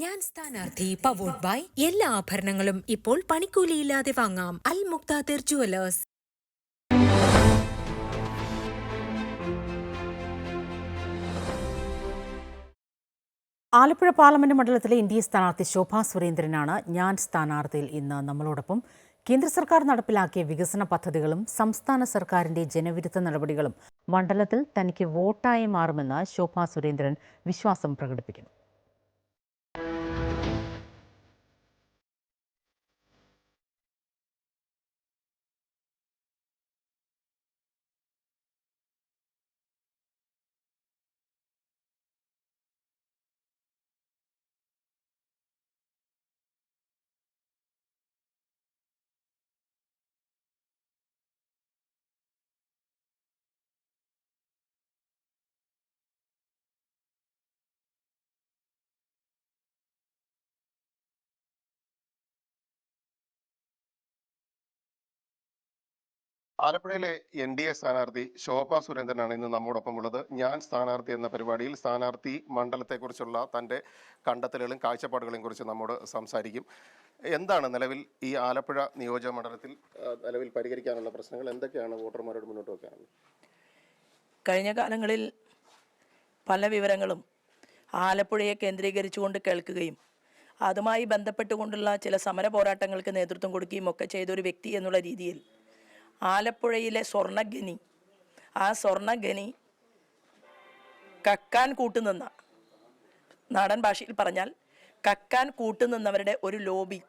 ഞാൻ സ്ഥാനാർത്ഥി പവോഡ് ബൈ എല്ലാ ആഭരണങ്ങളും ഇപ്പോൾ പണിക്കൂലിയില്ലാതെ വാങ്ങാം. അൽ മുക്താദിർ ജുവലേഴ്സ് ആലപ്പുഴ പാർലമെന്റ് മണ്ഡലത്തിലെ ഇന്ത്യ സ്ഥാനാർത്ഥി ശോഭാ സുരേന്ദ്രനാണ് ഞാൻ സ്ഥാനാർത്ഥിയിൽ ഇന്ന് നമ്മളോടൊപ്പം. കേന്ദ്ര സർക്കാർ നടപ്പിലാക്കിയ വികസന പദ്ധതികളും സംസ്ഥാന സർക്കാരിന്റെ ജനവിരുദ്ധ നടപടികളും മണ്ഡലത്തിൽ തനിക്ക് വോട്ടായി മാറുമെന്ന് ശോഭാ സുരേന്ദ്രൻ വിശ്വാസം പ്രകടിപ്പിക്കുന്നു. ആലപ്പുഴയിലെ എൻ ഡി എ സ്ഥാനാർത്ഥി ശോഭ സുരേന്ദ്രനാണ് ഇന്ന് നമ്മോടൊപ്പം ഉള്ളത്. ഞാൻ സ്ഥാനാർത്ഥി എന്ന പരിപാടിയിൽ സ്ഥാനാർത്ഥി മണ്ഡലത്തെക്കുറിച്ചുള്ള തന്റെ കണ്ടെത്തലുകളും കാഴ്ചപ്പാടുകളെയും കുറിച്ച് നമ്മോട് സംസാരിക്കും. എന്താണ് നിലവിൽ ഈ ആലപ്പുഴ നിയോജക മണ്ഡലത്തിൽ നിലവിൽ പരിഹരിക്കാനുള്ള പ്രശ്നങ്ങൾ? എന്തൊക്കെയാണ് വോട്ടർമാരോട് മുന്നോട്ട് വെക്കാനുള്ളത്? കഴിഞ്ഞ കാലങ്ങളിൽ പല വിവരങ്ങളും ആലപ്പുഴയെ കേന്ദ്രീകരിച്ചുകൊണ്ട് കേൾക്കുകയും അതുമായി ബന്ധപ്പെട്ടുകൊണ്ടുള്ള ചില സമര പോരാട്ടങ്ങൾക്ക് നേതൃത്വം കൊടുക്കുകയും ഒക്കെ ചെയ്ത ഒരു വ്യക്തി എന്നുള്ള രീതിയിൽ ആലപ്പുഴയിലെ സ്വർണഖനി ആ സ്വർണഖനി കക്കാൻ കൂട്ടുനിന്ന. നാടൻ ഭാഷയിൽ പറഞ്ഞാൽ കക്കാൻ കൂട്ടുനിന്നവരുടെ ഒരു ലോബി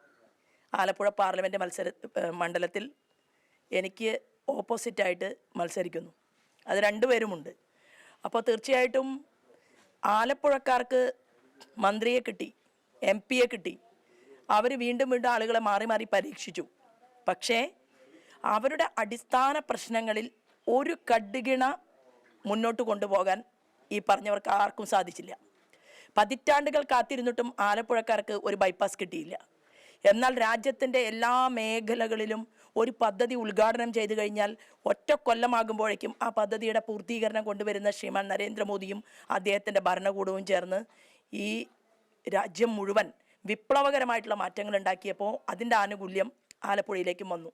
ആലപ്പുഴ പാർലമെന്റ് മത്സര മണ്ഡലത്തിൽ എനിക്ക് ഓപ്പോസിറ്റായിട്ട് മത്സരിക്കുന്നു. അത് രണ്ടുപേരുമുണ്ട്. അപ്പോൾ തീർച്ചയായിട്ടും ആലപ്പുഴക്കാർക്ക് മന്ത്രിയെ കിട്ടി എം പിയെ കിട്ടി. അവർ വീണ്ടും വീണ്ടും ആളുകളെ മാറി മാറി പരീക്ഷിച്ചു. പക്ഷേ അവരുടെ അടിസ്ഥാന പ്രശ്നങ്ങളിൽ ഒരു കടുകിണ മുന്നോട്ട് കൊണ്ടുപോകാൻ ഈ പറഞ്ഞവർക്ക് ആർക്കും സാധിച്ചില്ല. പതിറ്റാണ്ടുകൾ കാത്തിരുന്നിട്ടും ആലപ്പുഴക്കാർക്ക് ഒരു ബൈപ്പാസ് കിട്ടിയില്ല. എന്നാൽ രാജ്യത്തിന്റെ എല്ലാ മേഖലകളിലും ഒരു പദ്ധതി ഉദ്ഘാടനം ചെയ്തു കഴിഞ്ഞാൽ ഒറ്റ കൊല്ലമാകുമ്പോഴേക്കും ആ പദ്ധതിയുടെ പൂർത്തീകരണം കൊണ്ടുവരുന്ന ശ്രീമാൻ നരേന്ദ്രമോദിയും അദ്ദേഹത്തിന്റെ ഭരണകൂടവും ചേർന്ന് ഈ രാജ്യം മുഴുവൻ വിപ്ലവകരമായിട്ടുള്ള മാറ്റങ്ങൾ ഉണ്ടാക്കിയപ്പോൾ അതിന്റെ ആനുകൂല്യം ആലപ്പുഴയിലേക്കും വന്നു.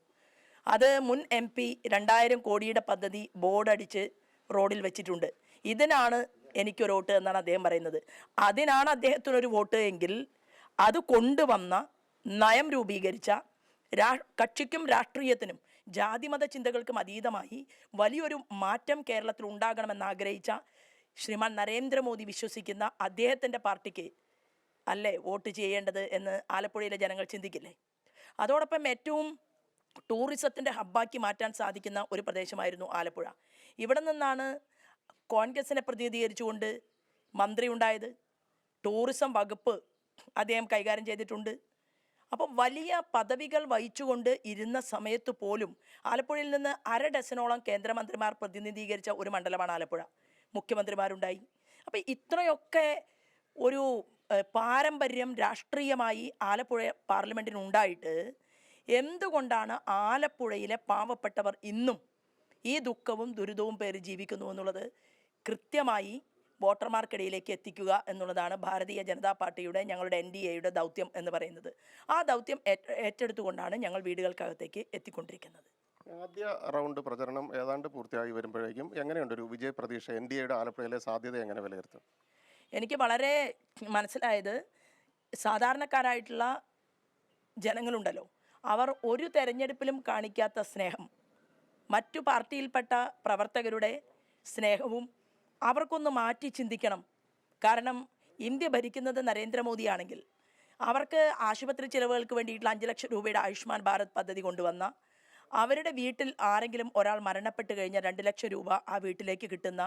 അത് മുൻ എം പി രണ്ടായിരം കോടിയുടെ പദ്ധതി ബോർഡടിച്ച് റോഡിൽ വെച്ചിട്ടുണ്ട്. ഇതിനാണ് എനിക്കൊരു വോട്ട് എന്നാണ് അദ്ദേഹം പറയുന്നത്. അതിനാണ് അദ്ദേഹത്തിനൊരു വോട്ട് എങ്കിൽ അത് കൊണ്ടുവന്ന നയം രൂപീകരിച്ച രാ കക്ഷിക്കും രാഷ്ട്രീയത്തിനും ജാതിമത ചിന്തകൾക്കും അതീതമായി വലിയൊരു മാറ്റം കേരളത്തിൽ ഉണ്ടാകണമെന്ന് ആഗ്രഹിച്ച ശ്രീമാൻ നരേന്ദ്രമോദി വിശ്വസിക്കുന്ന അദ്ദേഹത്തിന്റെ പാർട്ടിക്ക് അല്ലേ വോട്ട് ചെയ്യേണ്ടത് എന്ന് ആലപ്പുഴയിലെ ജനങ്ങൾ ചിന്തിക്കില്ലേ? അതോടൊപ്പം ഏറ്റവും ടൂറിസത്തിന്റെ ഹബ്ബാക്കി മാറ്റാൻ സാധിക്കുന്ന ഒരു പ്രദേശമായിരുന്നു ആലപ്പുഴ. ഇവിടെ നിന്നാണ് കോൺഗ്രസിനെ പ്രതിനിധീകരിച്ചുകൊണ്ട് മന്ത്രി ഉണ്ടായത്. ടൂറിസം വകുപ്പ് അദ്ദേഹം കൈകാര്യം ചെയ്തിട്ടുണ്ട്. അപ്പോൾ വലിയ പദവികൾ വഹിച്ചുകൊണ്ട് ഇരുന്ന സമയത്ത് പോലും ആലപ്പുഴയിൽ നിന്ന് അര ഡസനോളം കേന്ദ്രമന്ത്രിമാർ പ്രതിനിധീകരിച്ച ഒരു മണ്ഡലമാണ് ആലപ്പുഴ. മുഖ്യമന്ത്രിമാരുണ്ടായി. അപ്പം ഇത്രയൊക്കെ ഒരു പാരമ്പര്യം രാഷ്ട്രീയമായി ആലപ്പുഴ പാർലമെന്റിനുണ്ടായിട്ട് എന്തുകൊണ്ടാണ് ആലപ്പുഴയിലെ പാവപ്പെട്ടവർ ഇന്നും ഈ ദുഃഖവും ദുരിതവും പേര് ജീവിക്കുന്നു എന്നുള്ളത് കൃത്യമായി വോട്ടർമാർക്കിടയിലേക്ക് എത്തിക്കുക എന്നുള്ളതാണ് ഭാരതീയ ജനതാ പാർട്ടിയുടെ ഞങ്ങളുടെ എൻ ഡി എയുടെ ദൗത്യം എന്ന് പറയുന്നത്. ആ ദൗത്യം ഏറ്റെടുത്തുകൊണ്ടാണ് ഞങ്ങൾ വീടുകൾക്കകത്തേക്ക് എത്തിക്കൊണ്ടിരിക്കുന്നത്. ആദ്യ റൗണ്ട് പ്രചരണം ഏതാണ്ട് പൂർത്തിയായി വരുമ്പോഴേക്കും എങ്ങനെയുണ്ട് ഒരു വിജയ പ്രതീക്ഷ? എൻ ഡി എയുടെ ആലപ്പുഴയിലെ സാധ്യത എങ്ങനെ വിലയിരുത്തും? എനിക്ക് വളരെ മനസ്സിലായത് സാധാരണക്കാരായിട്ടുള്ള ജനങ്ങളുണ്ടല്ലോ. അവർ ഒരു തെരഞ്ഞെടുപ്പിലും കാണിക്കാത്ത സ്നേഹം. മറ്റു പാർട്ടിയിൽപ്പെട്ട പ്രവർത്തകരുടെ സ്നേഹവും അവർക്കൊന്ന് മാറ്റി ചിന്തിക്കണം. കാരണം ഇന്ത്യ ഭരിക്കുന്നത് നരേന്ദ്രമോദിയാണെങ്കിൽ അവർക്ക് ആശുപത്രി ചിലവുകൾക്ക് വേണ്ടിയിട്ടുള്ള അഞ്ച് ലക്ഷം രൂപയുടെ ആയുഷ്മാൻ ഭാരത് പദ്ധതി കൊണ്ടുവന്ന അവരുടെ വീട്ടിൽ ആരെങ്കിലും ഒരാൾ മരണപ്പെട്ട് കഴിഞ്ഞാൽ രണ്ട് ലക്ഷം രൂപ ആ വീട്ടിലേക്ക് കിട്ടുന്ന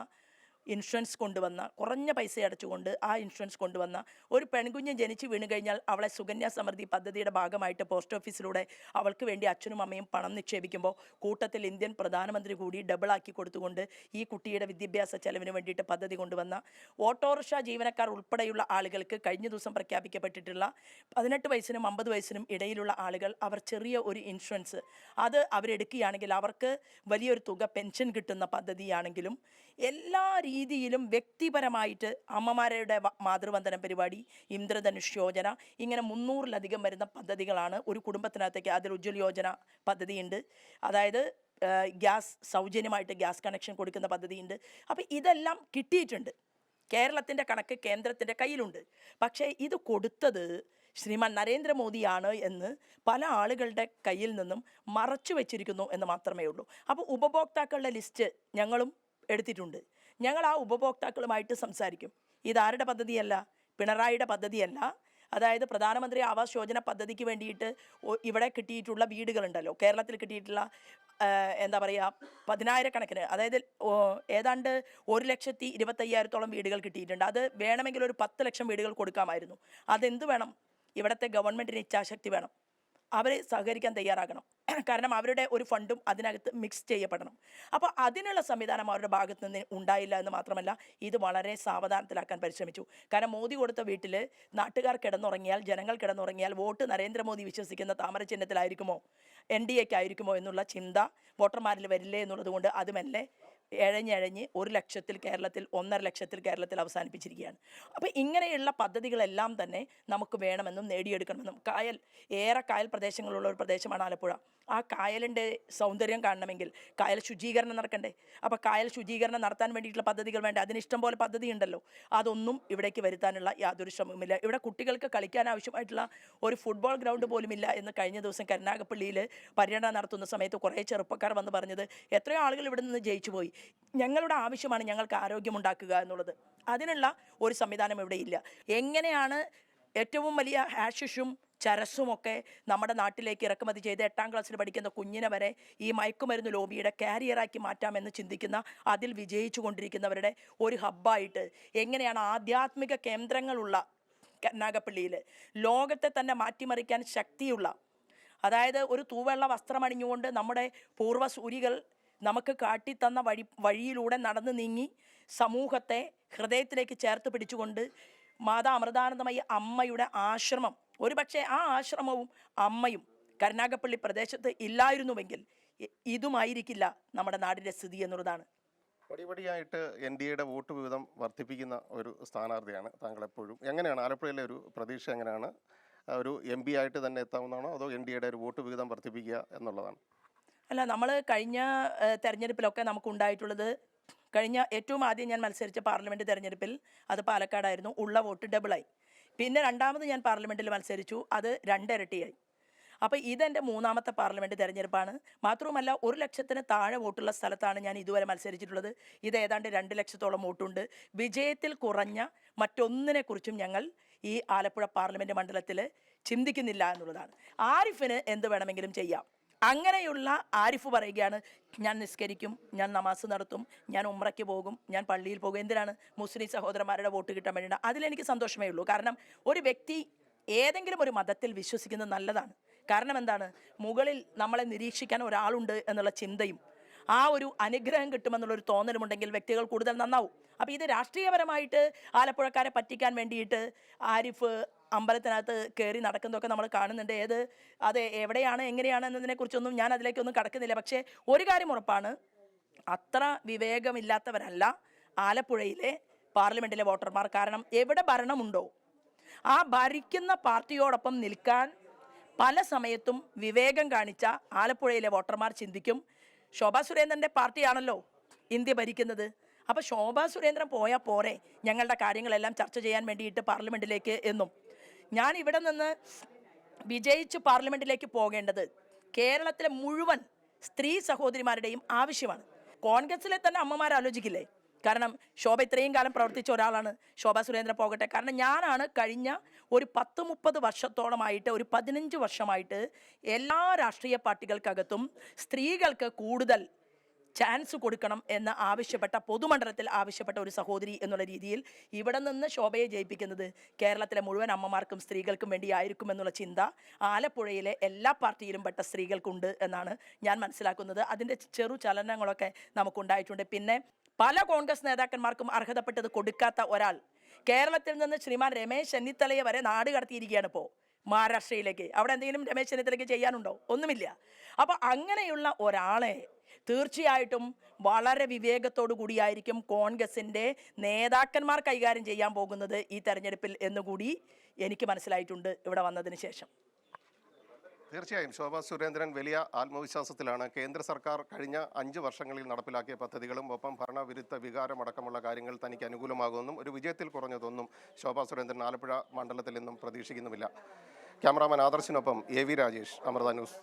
ഇൻഷുറൻസ് കൊണ്ടുവന്ന കുറഞ്ഞ പൈസ അടച്ചുകൊണ്ട് ആ ഇൻഷുറൻസ് കൊണ്ടുവന്ന ഒരു പെൺകുഞ്ഞ് ജനിച്ച് വീണ് കഴിഞ്ഞാൽ അവളെ സുകന്യ സമൃദ്ധി പദ്ധതിയുടെ ഭാഗമായിട്ട് പോസ്റ്റ് ഓഫീസിലൂടെ അവൾക്ക് വേണ്ടി അച്ഛനും അമ്മയും പണം നിക്ഷേപിക്കുമ്പോൾ കൂട്ടത്തിൽ ഇന്ത്യൻ പ്രധാനമന്ത്രി കൂടി ഡബിളാക്കി കൊടുത്തുകൊണ്ട് ഈ കുട്ടിയുടെ വിദ്യാഭ്യാസ ചെലവിന് വേണ്ടിയിട്ട് പദ്ധതി കൊണ്ടുവന്ന ഓട്ടോറിക്ഷ ജീവനക്കാർ ഉൾപ്പെടെയുള്ള ആളുകൾക്ക് കഴിഞ്ഞ ദിവസം പ്രഖ്യാപിക്കപ്പെട്ടിട്ടുള്ള പതിനെട്ട് വയസ്സിനും അമ്പത് വയസ്സിനും ഇടയിലുള്ള ആളുകൾ അവർ ചെറിയ ഒരു ഇൻഷുറൻസ് അത് അവരെടുക്കുകയാണെങ്കിൽ അവർക്ക് വലിയൊരു തുക പെൻഷൻ കിട്ടുന്ന പദ്ധതിയാണെങ്കിലും എല്ലാ രീതിയിലും വ്യക്തിപരമായിട്ട് അമ്മമാരുടെ മാതൃവന്ദനം പരിപാടി ഇന്ദ്രധനുഷ് യോജന ഇങ്ങനെ മുന്നൂറിലധികം വരുന്ന പദ്ധതികളാണ് ഒരു കുടുംബത്തിനകത്തേക്ക് അതിൽ ഉജ്ജ്വൽ യോജന പദ്ധതിയുണ്ട്. അതായത് ഗ്യാസ് സൗജന്യമായിട്ട് ഗ്യാസ് കണക്ഷൻ കൊടുക്കുന്ന പദ്ധതിയുണ്ട്. അപ്പോൾ ഇതെല്ലാം കിട്ടിയിട്ടുണ്ട്. കേരളത്തിന്റെ കണക്ക് കേന്ദ്രത്തിന്റെ കയ്യിലുണ്ട്. പക്ഷേ ഇത് കൊടുത്തത് ശ്രീമാൻ നരേന്ദ്രമോദിയാണ് എന്ന് പല ആളുകളുടെ കയ്യിൽ നിന്നും മറച്ചു വെച്ചിരിക്കുന്നു എന്ന് മാത്രമേ ഉള്ളൂ. അപ്പോൾ ഉപഭോക്താക്കളുടെ ലിസ്റ്റ് ഞങ്ങളും എടുത്തിട്ടുണ്ട്. ഞങ്ങൾ ആ ഉപഭോക്താക്കളുമായിട്ട് സംസാരിക്കും. ഇതാരുടെ പദ്ധതിയല്ല? പിണറായിയുടെ പദ്ധതിയല്ല. അതായത് പ്രധാനമന്ത്രി ആവാസ് യോജന പദ്ധതിക്ക് വേണ്ടിയിട്ട് ഇവിടെ കിട്ടിയിട്ടുള്ള വീടുകളുണ്ടല്ലോ. കേരളത്തിൽ കിട്ടിയിട്ടുള്ള എന്താ പറയുക പതിനായിരക്കണക്കിന് അതായത് ഏതാണ്ട് ഒരു ലക്ഷത്തി ഇരുപത്തയ്യായിരത്തോളം വീടുകൾ കിട്ടിയിട്ടുണ്ട്. അത് വേണമെങ്കിൽ ഒരു പത്ത് ലക്ഷം വീടുകൾ കൊടുക്കാമായിരുന്നു. അതെന്ത് വേണം? ഇവിടുത്തെ ഗവൺമെന്റിന് ഇച്ഛാശക്തി വേണം. അവർ സഹകരിക്കാൻ തയ്യാറാകണം. കാരണം അവരുടെ ഒരു ഫണ്ടും അതിനകത്ത് മിക്സ് ചെയ്യപ്പെടണം. അപ്പോൾ അതിനുള്ള സംവിധാനം അവരുടെ ഭാഗത്ത് നിന്ന് ഉണ്ടായില്ല എന്ന് മാത്രമല്ല ഇത് വളരെ സാവധാനത്തിലാക്കാൻ പരിശ്രമിച്ചു. കാരണം മോദി കൊടുത്ത വീട്ടിൽ നാട്ടുകാർ കിടന്നുറങ്ങിയാൽ ജനങ്ങൾ കിടന്നുറങ്ങിയാൽ വോട്ട് നരേന്ദ്രമോദി വിശ്വസിക്കുന്ന താമര ചിഹ്നത്തിലായിരിക്കുമോ? എൻ ഡി എക്ക് ആയിരിക്കുമോ എന്നുള്ള ചിന്ത വോട്ടർമാരിൽ വരില്ലേ എന്നുള്ളത് കൊണ്ട് അതുമല്ലേ എഴഞ്ഞഴഞ്ഞ് ഒരു ലക്ഷത്തിൽ കേരളത്തിൽ ഒന്നര ലക്ഷത്തിൽ കേരളത്തിൽ അവസാനിപ്പിച്ചിരിക്കുകയാണ്. അപ്പോൾ ഇങ്ങനെയുള്ള പദ്ധതികളെല്ലാം തന്നെ നമുക്ക് വേണമെന്നും നേടിയെടുക്കണമെന്നും കായൽ ഏറെ കായൽ പ്രദേശങ്ങളുള്ള ഒരു പ്രദേശമാണ് ആലപ്പുഴ. ആ കായലിന്റെ സൗന്ദര്യം കാണണമെങ്കിൽ കായൽ ശുചീകരണം നടക്കണ്ടേ? അപ്പോൾ കായൽ ശുചീകരണം നടത്താൻ വേണ്ടിയിട്ടുള്ള പദ്ധതികൾ വേണ്ട? അതിന് ഇഷ്ടം പോലെ പദ്ധതി ഉണ്ടല്ലോ. അതൊന്നും ഇവിടേക്ക് വരുത്താനുള്ള യാതൊരു ശ്രമവുമില്ല. ഇവിടെ കുട്ടികൾക്ക് കളിക്കാൻ ആവശ്യമായിട്ടുള്ള ഒരു ഫുട്ബോൾ ഗ്രൗണ്ട് പോലുമില്ല എന്ന് കഴിഞ്ഞ ദിവസം കരുനാഗപ്പള്ളിയിൽ പര്യടനം നടത്തുന്ന സമയത്ത് കുറേ ചെറുപ്പക്കാർ വന്ന് പറഞ്ഞത് എത്രയോ ആളുകൾ ഇവിടെ നിന്ന് ജയിച്ചു പോയി. ഞങ്ങളുടെ ആവശ്യമാണ് ഞങ്ങൾക്ക് ആരോഗ്യമുണ്ടാക്കുക എന്നുള്ളത്. അതിനുള്ള ഒരു സംവിധാനം ഇവിടെ ഇല്ല. എങ്ങനെയാണ് ഏറ്റവും വലിയ ഹാഷിഷും ചരസുമൊക്കെ നമ്മുടെ നാട്ടിലേക്ക് ഇറക്കുമതി ചെയ്ത് എട്ടാം ക്ലാസ്സിൽ പഠിക്കുന്ന കുഞ്ഞിനെ വരെ ഈ മയക്കുമരുന്ന് ലോബിയുടെ കാരിയറാക്കി മാറ്റാമെന്ന് ചിന്തിക്കുന്ന അതിൽ വിജയിച്ചു കൊണ്ടിരിക്കുന്നവരുടെ ഒരു ഹബ്ബായിട്ട് എങ്ങനെയാണ് ആധ്യാത്മിക കേന്ദ്രങ്ങളുള്ള കരുനാഗപ്പള്ളിയിൽ ലോകത്തെ തന്നെ മാറ്റിമറിക്കാൻ ശക്തിയുള്ള അതായത് ഒരു തൂവെള്ള വസ്ത്രമണിഞ്ഞുകൊണ്ട് നമ്മുടെ പൂർവസൂരികൾ നമുക്ക് കാട്ടിത്തന്ന വഴി വഴിയിലൂടെ നടന്നു നീങ്ങി സമൂഹത്തെ ഹൃദയത്തിലേക്ക് ചേർത്ത് പിടിച്ചുകൊണ്ട് മാതാ അമൃതാനന്ദമയ്യ അമ്മയുടെ ആശ്രമം. ഒരുപക്ഷെ ആ ആശ്രമവും അമ്മയും കരുനാഗപ്പള്ളി പ്രദേശത്ത് ഇല്ലായിരുന്നുവെങ്കിൽ ഇതുമായിരിക്കില്ല നമ്മുടെ നാടിന്റെ സ്ഥിതി എന്നുള്ളതാണ്. പടിപടിയായിട്ട് എൻ ഡി എയുടെ വോട്ട് വിഹിതം വർദ്ധിപ്പിക്കുന്ന ഒരു സ്ഥാനാർത്ഥിയാണ് താങ്കൾ എപ്പോഴും. എങ്ങനെയാണ് ആലപ്പുഴയിലെ ഒരു പ്രതീക്ഷ എങ്ങനെയാണ്? ഒരു എം പി ആയിട്ട് തന്നെ എത്താവുന്നതാണോ അതോ എൻ ഡി എയുടെ ഒരു വോട്ട് വിഹിതം വർദ്ധിപ്പിക്കുക എന്നുള്ളതാണ്? അല്ല നമ്മൾ കഴിഞ്ഞ തെരഞ്ഞെടുപ്പിലൊക്കെ നമുക്കുണ്ടായിട്ടുള്ളത് കഴിഞ്ഞ ഏറ്റവും ആദ്യം ഞാൻ മത്സരിച്ച പാർലമെന്റ് തെരഞ്ഞെടുപ്പിൽ അത് പാലക്കാടായിരുന്നു. ഉള്ള വോട്ട് ഡബിളായി പിന്നെ രണ്ടാമത് ഞാൻ പാർലമെന്റിൽ മത്സരിച്ചു. അത് രണ്ടിരട്ടിയായി. അപ്പോൾ ഇതെന്റെ മൂന്നാമത്തെ പാർലമെന്റ് തെരഞ്ഞെടുപ്പാണ്. മാത്രവുമല്ല ഒരു ലക്ഷത്തിന് താഴെ വോട്ടുള്ള സ്ഥലത്താണ് ഞാൻ ഇതുവരെ മത്സരിച്ചിട്ടുള്ളത്. ഇത് ഏതാണ്ട് രണ്ട് ലക്ഷത്തോളം വോട്ടുണ്ട്. വിജയത്തിൽ കുറഞ്ഞ മറ്റൊന്നിനെക്കുറിച്ചും ഞങ്ങൾ ഈ ആലപ്പുഴ പാർലമെന്റ് മണ്ഡലത്തിൽ ചിന്തിക്കുന്നില്ല എന്നുള്ളതാണ്. ആരിഫിന് എന്ത് വേണമെങ്കിലും ചെയ്യാം. അങ്ങനെയുള്ള ആരിഫ് പറയുകയാണ് ഞാൻ നിസ്കരിക്കും ഞാൻ നമാസ് നടത്തും ഞാൻ ഉമ്രയ്ക്ക് പോകും ഞാൻ പള്ളിയിൽ പോകും. എന്തിനാണ്? മുസ്ലിം സഹോദരന്മാരുടെ വോട്ട് കിട്ടാൻ വേണ്ടിയിട്ട്. അതിലെനിക്ക് സന്തോഷമേ ഉള്ളൂ. കാരണം ഒരു വ്യക്തി ഏതെങ്കിലും ഒരു മതത്തിൽ വിശ്വസിക്കുന്നത് നല്ലതാണ്. കാരണം എന്താണ്? മുകളിൽ നമ്മളെ നിരീക്ഷിക്കാൻ ഒരാളുണ്ട് എന്നുള്ള ചിന്തയും ആ ഒരു അനുഗ്രഹം കിട്ടുമെന്നുള്ളൊരു തോന്നലുമുണ്ടെങ്കിൽ വ്യക്തികൾ കൂടുതൽ നന്നാവും. അപ്പോൾ ഇത് രാഷ്ട്രീയപരമായിട്ട് ആലപ്പുഴക്കാരെ പറ്റിക്കാൻ വേണ്ടിയിട്ട് ആരിഫ് അമ്പലത്തിനകത്ത് കയറി നടക്കുന്നതൊക്കെ നമ്മൾ കാണുന്നുണ്ട്. ഏത് അത് എവിടെയാണ് എങ്ങനെയാണ് എന്നതിനെക്കുറിച്ചൊന്നും ഞാൻ അതിലേക്കൊന്നും കടക്കുന്നില്ല. പക്ഷേ ഒരു കാര്യം ഉറപ്പാണ്. അത്ര വിവേകമില്ലാത്തവരല്ല ആലപ്പുഴയിലെ പാർലമെന്റിലെ വോട്ടർമാർ. കാരണം എവിടെ ഭരണമുണ്ടോ ആ ഭരിക്കുന്ന പാർട്ടിയോടൊപ്പം നിൽക്കാൻ പല സമയത്തും വിവേകം കാണിച്ച ആലപ്പുഴയിലെ വോട്ടർമാർ ചിന്തിക്കും ശോഭാ സുരേന്ദ്രന്റെ പാർട്ടിയാണല്ലോ ഇന്ത്യ ഭരിക്കുന്നത്. അപ്പോൾ ശോഭാ സുരേന്ദ്രൻ പോയാൽ പോരെ ഞങ്ങളുടെ കാര്യങ്ങളെല്ലാം ചർച്ച ചെയ്യാൻ വേണ്ടിയിട്ട് പാർലമെന്റിലേക്ക് എന്നും. ഞാൻ ഇവിടെ നിന്ന് വിജയിച്ച് പാർലമെന്റിലേക്ക് പോകേണ്ടത് കേരളത്തിലെ മുഴുവൻ സ്ത്രീ സഹോദരിമാരുടെയും ആവശ്യമാണ്. കോൺഗ്രസിലെ തന്നെ അമ്മമാർ ആലോചിക്കില്ലേ? കാരണം ശോഭ ഇത്രയും കാലം പ്രവർത്തിച്ച ഒരാളാണ് ശോഭ സുരേന്ദ്രൻ പോകട്ടെ. കാരണം ഞാനാണ് കഴിഞ്ഞ ഒരു പത്ത് മുപ്പത് വർഷത്തോളമായിട്ട് ഒരു പതിനഞ്ച് വർഷമായിട്ട് എല്ലാ രാഷ്ട്രീയ പാർട്ടികൾക്കകത്തും സ്ത്രീകൾക്ക് കൂടുതൽ ചാൻസ് കൊടുക്കണം എന്ന് ആവശ്യപ്പെട്ട പൊതുമണ്ഡലത്തിൽ ആവശ്യപ്പെട്ട ഒരു സഹോദരി എന്നുള്ള രീതിയിൽ ഇവിടെ നിന്ന് ശോഭയെ ജയിപ്പിക്കുന്നത് കേരളത്തിലെ മുഴുവൻ അമ്മമാർക്കും സ്ത്രീകൾക്കും വേണ്ടിയായിരിക്കും എന്നുള്ള ചിന്ത ആലപ്പുഴയിലെ എല്ലാ പാർട്ടിയിലും പെട്ട സ്ത്രീകൾക്കുണ്ട് എന്നാണ് ഞാൻ മനസ്സിലാക്കുന്നത്. അതിന്റെ ചെറു ചലനങ്ങളൊക്കെ നമുക്കുണ്ടായിട്ടുണ്ട്. പിന്നെ പല കോൺഗ്രസ് നേതാക്കന്മാർക്കും അർഹതപ്പെട്ടത് കൊടുക്കാത്ത ഒരാൾ. കേരളത്തിൽ നിന്ന് ശ്രീമാൻ രമേശ് ചെന്നിത്തലയെ വരെ നാട് കടത്തിയിരിക്കുകയാണ് ഇപ്പോൾ മഹാരാഷ്ട്രയിലേക്ക്. അവിടെ എന്തെങ്കിലും രമേശ് ചെന്നിത്തലയ്ക്ക് ചെയ്യാനുണ്ടോ? ഒന്നുമില്ല. അപ്പോൾ അങ്ങനെയുള്ള ഒരാളെ തീർച്ചയായിട്ടും വളരെ വിവേകത്തോടു കൂടിയായിരിക്കും കോൺഗ്രസിന്റെ നേതാക്കന്മാർ കൈകാര്യം ചെയ്യാൻ പോകുന്നത് ഈ തെരഞ്ഞെടുപ്പിൽ എന്നുകൂടി എനിക്ക് മനസ്സിലായിട്ടുണ്ട് ഇവിടെ വന്നതിന് ശേഷം. തീർച്ചയായും. ശോഭാ സുരേന്ദ്രൻ വലിയ ആത്മവിശ്വാസത്തിലാണ്. കേന്ദ്ര സർക്കാർ കഴിഞ്ഞ അഞ്ച് വർഷങ്ങളിൽ നടപ്പിലാക്കിയ പദ്ധതികളും ഒപ്പം ഭരണവിരുദ്ധ വികാരമടക്കമുള്ള കാര്യങ്ങൾ തനിക്ക് അനുകൂലമാകുമെന്നും ഒരു വിജയത്തിൽ കുറഞ്ഞതൊന്നും ശോഭാ സുരേന്ദ്രൻ ആലപ്പുഴ മണ്ഡലത്തിൽ നിന്നും പ്രതീക്ഷിക്കുന്നുമില്ല. Cameraman ആദർശിനൊപ്പം A V Rajesh Amrita news.